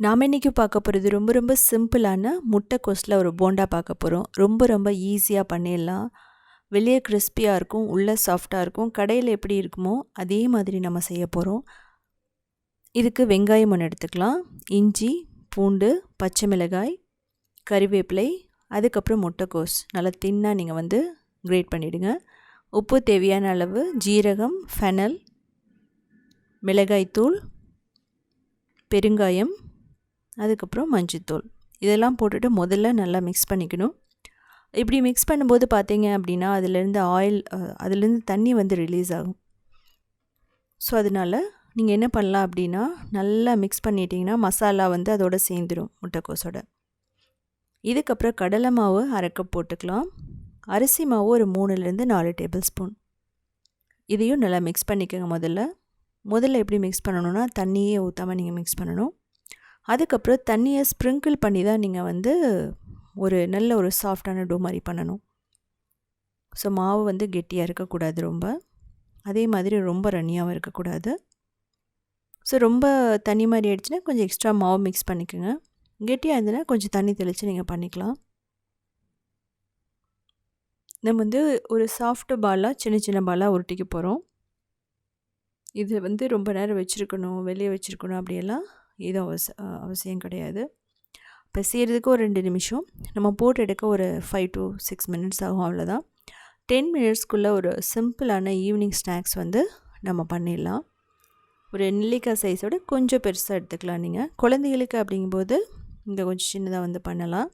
நாம் இன்றைக்கி பார்க்க போகிறது ரொம்ப ரொம்ப சிம்பிளான முட்டைக்கோஸில் ஒரு போண்டா பார்க்க போகிறோம் ரொம்ப ரொம்ப ஈஸியாக பண்ணிடலாம். வெளியே கிறிஸ்பியாக இருக்கும் உள்ளே சாஃப்டாக இருக்கும். கடையில் எப்படி இருக்குமோ அதே மாதிரி நம்ம செய்ய போகிறோம் இதுக்கு வெங்காயம் ஒன்று எடுத்துக்கலாம். இஞ்சி பூண்டு பச்சை மிளகாய் கறிவேப்பிலை அதுக்கப்புறம் முட்டைக்கோஸ் நல்லா தின்னாக நீங்கள் வந்து கிரேட் பண்ணிவிடுங்க உப்பு தேவையான அளவு ஜீரகம் ஃபெனல் மிளகாய்த்தூள் பெருங்காயம் அதுக்கப்புறம் மஞ்சத்தூள். இதெல்லாம் போட்டுட்டு முதல்ல நல்லா மிக்ஸ் பண்ணிக்கணும். இப்படி மிக்ஸ் பண்ணும்போது பார்த்தீங்க அப்படின்னா அதுலேருந்து ஆயில் அதுலேருந்து தண்ணி வந்து ரிலீஸ் ஆகும். ஸோ அதனால் நீங்கள் என்ன பண்ணலாம் அப்படின்னா நல்லா மிக்ஸ் பண்ணிட்டீங்கன்னா மசாலா வந்து அதோட சேர்ந்துடும் முட்டைக்கோஸோட. இதுக்கப்புறம் கடலை மாவு அரைக்க போட்டுக்கலாம். அரிசி மாவு ஒரு மூணுலேருந்து நாலு டேபிள் ஸ்பூன் இதையும் நல்லா மிக்ஸ் பண்ணிக்கோங்க முதல்ல. முதல்ல எப்படி மிக்ஸ் பண்ணணுன்னா தண்ணியே ஊற்றாமல் நீங்கள் மிக்ஸ் பண்ணணும். அதுக்கப்புறம் தண்ணியை ஸ்ப்ரிங்கிள் பண்ணி தான் நீங்கள் வந்து ஒரு நல்ல ஒரு சாஃப்டான டோ மாதிரி பண்ணணும். ஸோ மாவு வந்து கெட்டியாக இருக்கக்கூடாது ரொம்ப. அதே மாதிரி ரொம்ப ரன்னியாகவும் இருக்கக்கூடாது. ஸோ ரொம்ப தண்ணி மாதிரி ஆயிடுச்சுன்னா கொஞ்சம் எக்ஸ்ட்ரா மாவு மிக்ஸ் பண்ணிக்கோங்க. கெட்டியாக இருந்ததுன்னா கொஞ்சம் தண்ணி தெளித்து நீங்கள் பண்ணிக்கலாம். நம்ம வந்து ஒரு சாஃப்ட் பாலாக சின்ன சின்ன பாலாக உருட்டிக்க போகிறோம் இது வந்து ரொம்ப நேரம் வச்சுருக்கணும் வெளியே வச்சுருக்கணும் அப்படியெல்லாம் இது அவச அவசியம் கிடையாது. இப்போ செய்கிறதுக்கு ஒரு ரெண்டு நிமிஷம். நம்ம போட்டு எடுக்க ஒரு ஃபைவ் டு சிக்ஸ் மினிட்ஸ் ஆகும் அவ்வளோதான் டென் மினிட்ஸ்க்குள்ளே ஒரு சிம்பிளான ஈவினிங் ஸ்நாக்ஸ் வந்து நம்ம பண்ணிடலாம். ஒரு நெல்லிக்காய் சைஸோட கொஞ்சம் பெருசாக எடுத்துக்கலாம் நீங்கள் குழந்தைகளுக்கு அப்படிங்கும்போது இங்கே கொஞ்சம் சின்னதாக வந்து பண்ணலாம்.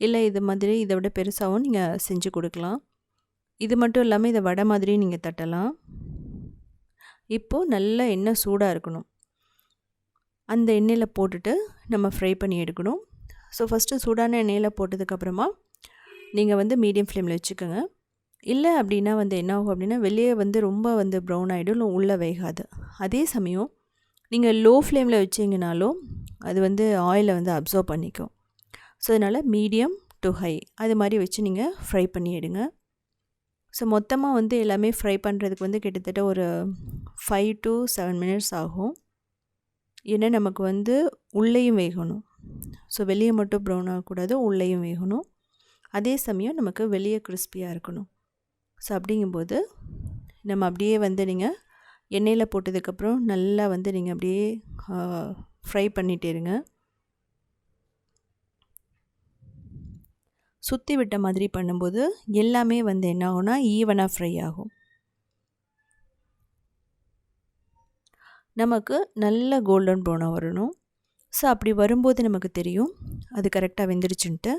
இல்லை இது மாதிரி இதை விட பெருசாகவும் நீங்கள் செஞ்சு கொடுக்கலாம். இது மட்டும் இல்லாமல் இதை வடை மாதிரியும் நீங்கள் தட்டலாம். இப்போது நல்லா எண்ணெய் சூடாக இருக்கணும். அந்த எண்ணெயில் போட்டுட்டு நம்ம ஃப்ரை பண்ணி எடுக்கணும். ஸோ ஃபஸ்ட்டு சூடான எண்ணெயில் போட்டதுக்கப்புறமா நீங்கள் வந்து மீடியம் ஃப்ளேமில் வச்சுக்கோங்க. இல்லை அப்படின்னா வந்து என்ன ஆகும் அப்படின்னா வெளியே வந்து ரொம்ப வந்து ப்ரௌன் ஆகிடும் இல்லை உள்ளே வேகாது. அதே சமயம் நீங்கள் லோ ஃப்ளேமில் வச்சிங்கனாலும் அது வந்து ஆயிலை வந்து அப்சர்வ் பண்ணிக்கும். ஸோ அதனால் மீடியம் டு ஹை அது மாதிரி வச்சு நீங்கள் ஃப்ரை பண்ணி எடுங்க. ஸோ மொத்தமாக வந்து எல்லாமே ஃப்ரை பண்ணுறதுக்கு வந்து கிட்டத்தட்ட ஒரு ஃபைவ் டு செவன் மினிட்ஸ் ஆகும். ஏன்னா நமக்கு வந்து உள்ளேயும் வேகணும். ஸோ வெளியே மட்டும் ப்ரௌன் ஆகக்கூடாது உள்ளேயும் வேகணும். அதே சமயம் நமக்கு வெளியே கிறிஸ்பியாக இருக்கணும். ஸோ அப்படிங்கும்போது நம்ம அப்படியே வந்து நீங்கள் எண்ணெயில் போட்டதுக்கப்புறம் நல்லா வந்து நீங்கள் அப்படியே ஃப்ரை பண்ணிகிட்டே இருங்க. சுற்றி விட்ட மாதிரி பண்ணும்போது எல்லாமே வந்து என்ன ஆகும்னா ஈவனாக ஃப்ரை ஆகும். நமக்கு நல்ல கோல்டன் ப்ரௌனாக வரணும். ஸோ அப்படி வரும்போது நமக்கு தெரியும். அது கரெக்டாக வெந்துருச்சுன்ட்டு.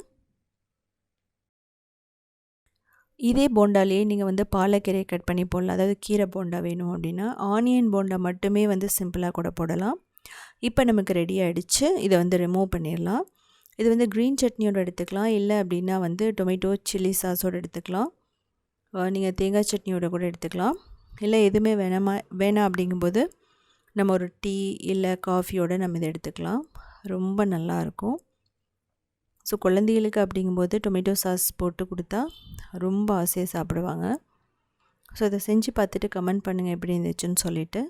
இதே போண்டாலேயே நீங்கள் வந்து பாலக்கீரையை கட் பண்ணி போடலாம். அதாவது கீரை போண்டா வேணும் அப்படின்னா ஆனியன் போண்டா மட்டுமே வந்து சிம்பிளாக கூட போடலாம். இப்போ நமக்கு ரெடி ஆகிடுச்சு இதை வந்து ரிமூவ் பண்ணிடலாம். இது வந்து க்ரீன் சட்னியோடு எடுத்துக்கலாம். இல்லை அப்படின்னா வந்து டொமேட்டோ சில்லி சாஸோடு எடுத்துக்கலாம். நீங்கள் தேங்காய் சட்னியோட கூட எடுத்துக்கலாம். இல்லை எதுவுமே வேணாமா வேணாம் அப்படிங்கும்போது நம்ம ஒரு டீ இல்லை காஃபியோடு நம்ம இதை எடுத்துக்கலாம். ரொம்ப நல்லாயிருக்கும் ஸோ குழந்தைகளுக்கு அப்படிங்கும்போது டொமேட்டோ சாஸ் போட்டு கொடுத்தா ரொம்ப ஆசையாக சாப்பிடுவாங்க. ஸோ அதை செஞ்சு பார்த்துட்டு கமெண்ட் பண்ணுங்கள் எப்படி இருந்துச்சுன்னு சொல்லிவிட்டு